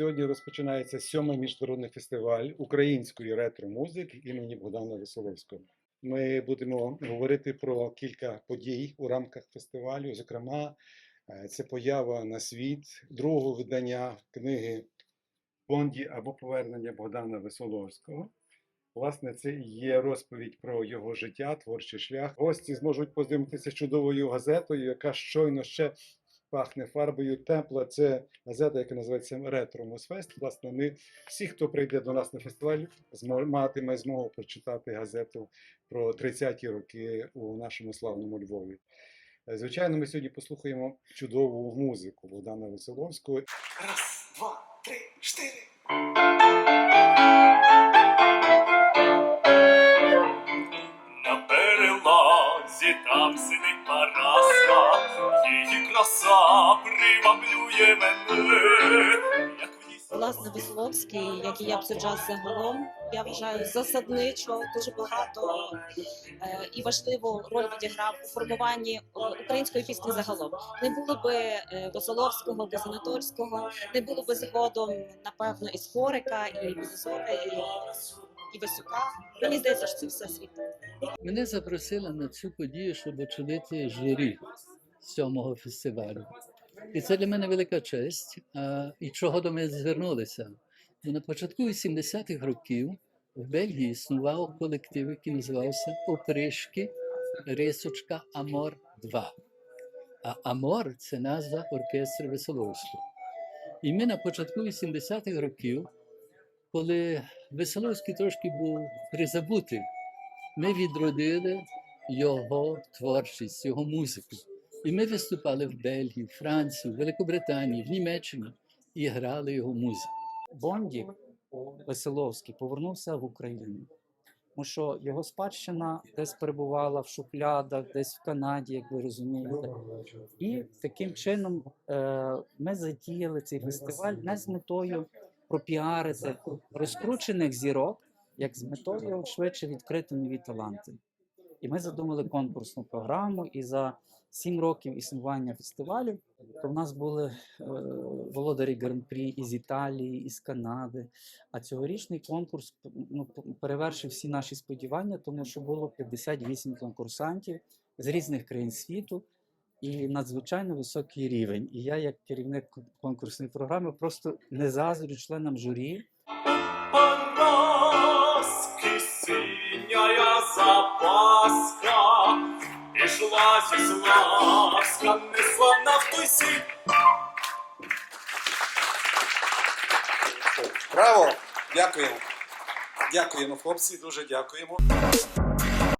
сьогодні розпочинається сьомий міжнародний фестиваль української ретро-музики імені Богдана Веселовського. Ми будемо говорити про кілька подій у рамках фестивалю. Зокрема, е, це поява на світ другого видання книги Бонді або повернення Богдана Веселовського. Власне, це є розповідь про його життя, творчий шлях. Гості зможуть познайомитися з чудовою газетою, яка щойно ще пахне фарбою тепла. Це газета, яка називається Ретро Мосфест. Власне, ми всі, хто прийде до нас на фестиваль, матиме змогу прочитати газету про 30-ті роки у нашому славному Львові. Е, Звичайно, ми сьогодні послухаємо чудову музику Богдана Веселовського. Раз, два, три, чотири. Перелазі там сидить Параска, її краса приваблює мене. Як Власне, Веселовський, як і я джаз загалом, я вважаю засадничо дуже багато е, і важливу роль відіграв у формуванні е, української пісні загалом. Не було би е, Веселовського, Казанаторського, не було би згодом, напевно, і Скорика, і Білозора, і, і Васюка. Мені здається, що це все світ. Мене запросили на цю подію, щоб очолити журі сьомого фестивалю. І це для мене велика честь. І чого до мене звернулися? Бо на початку 80-х років в Бельгії існував колектив, який називався Опришки Рисочка Амор 2. А Амор це назва оркестру Веселовського. І ми на початку 80-х років, коли Веселовський трошки був призабутий, ми відродили його творчість, його музику. І ми виступали в Бельгії, Франції, Великобританії, в Німеччині і грали його музику. Бонді Веселовський повернувся в Україну. Тому що його спадщина десь перебувала в шухлядах, десь в Канаді, як ви розумієте. І таким чином е, ми затіяли цей фестиваль не з метою пропіарити розкручених зірок, як з метою швидше відкрити нові таланти. І ми задумали конкурсну програму, і за сім років існування фестивалю то в нас були е, володарі гран-прі із Італії, із Канади. А цьогорічний конкурс ну, перевершив всі наші сподівання, тому що було 58 конкурсантів з різних країн світу і надзвичайно високий рівень. І я, як керівник конкурсної програми, просто не заздрю членам журі, Параски синяя запаска, Ішла зі Славська, неславна в той світ. Браво! Дякуємо. Дякуємо, хлопці, дуже дякуємо.